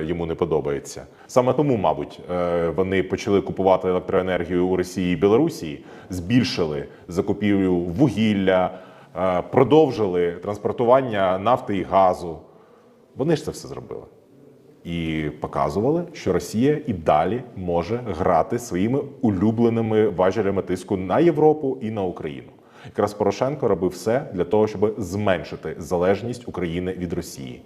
йому не подобається. Саме тому, мабуть, е, вони почали купувати електроенергію у Росії і Білорусі, збільшили закупівлю вугілля, е, продовжили транспортування нафти і газу. Вони ж це все зробили. І показували, що Росія і далі може грати своїми улюбленими важелями тиску на Європу і на Україну. Якраз Порошенко робив все для того, щоб зменшити залежність України від Росії.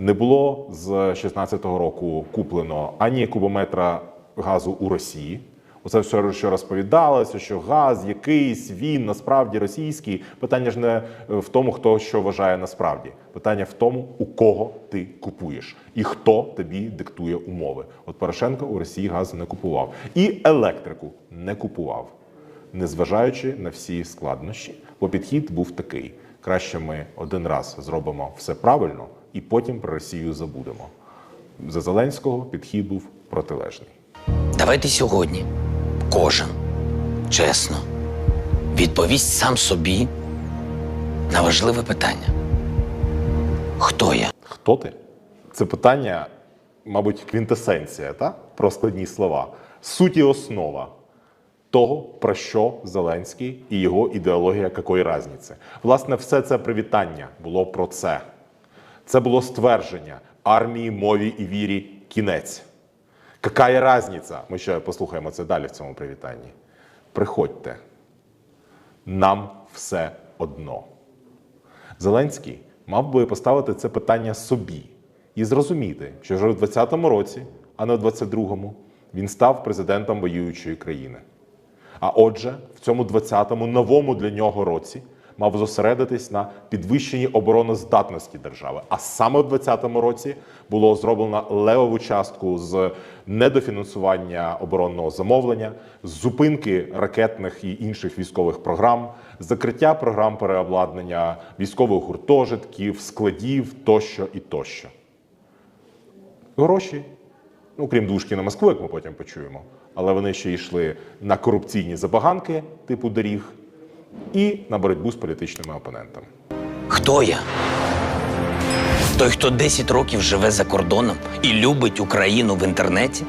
Не було з 16-го року куплено ані кубометра газу у Росії. Оце все, що розповідалося, що газ якийсь, він насправді російський. Питання ж не в тому, хто що вважає насправді. Питання в тому, у кого ти купуєш і хто тобі диктує умови. От Порошенко у Росії газ не купував і електрику не купував, незважаючи на всі складнощі. Бо підхід був такий: краще ми один раз зробимо все правильно, і потім про Росію забудемо. За Зеленського підхід був протилежний. Давайте сьогодні кожен чесно відповість сам собі на важливе питання. Хто я? Хто ти? Це питання, мабуть, квінтесенція, та? про складні слова. Суть і основа того, про що Зеленський і його ідеологія якої разниці. Власне, все це привітання було про це. Це було ствердження армії, мові і вірі кінець. Какая разниця? Ми ще послухаємо це далі в цьому привітанні. Приходьте. Нам все одно. Зеленський мав би поставити це питання собі і зрозуміти, що вже в 20-му році, а не в 22-му, він став президентом воюючої країни. А отже, в цьому 20-му новому для нього році мав зосередитись на підвищенні обороноздатності держави. А саме в 20-му році було зроблено левову частку з недофінансування оборонного замовлення, зупинки ракетних і інших військових програм, закриття програм переобладнання військових гуртожитків, складів тощо і тощо. Гроші, ну крім дужки на Москву, як ми потім почуємо, але вони ще йшли на корупційні забаганки типу доріг і на боротьбу з політичними опонентами. Хто я? Той, хто 10 років живе за кордоном і любить Україну в інтернеті?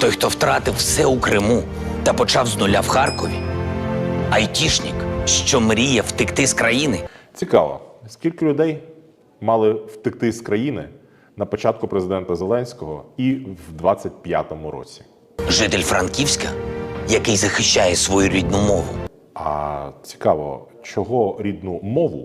Той, хто втратив все у Криму та почав з нуля в Харкові? Айтішник, що мріє втекти з країни? Цікаво, скільки людей мали втекти з країни на початку президента Зеленського і в 25-му році. Житель Франківська, який захищає свою рідну мову. А цікаво, чого рідну мову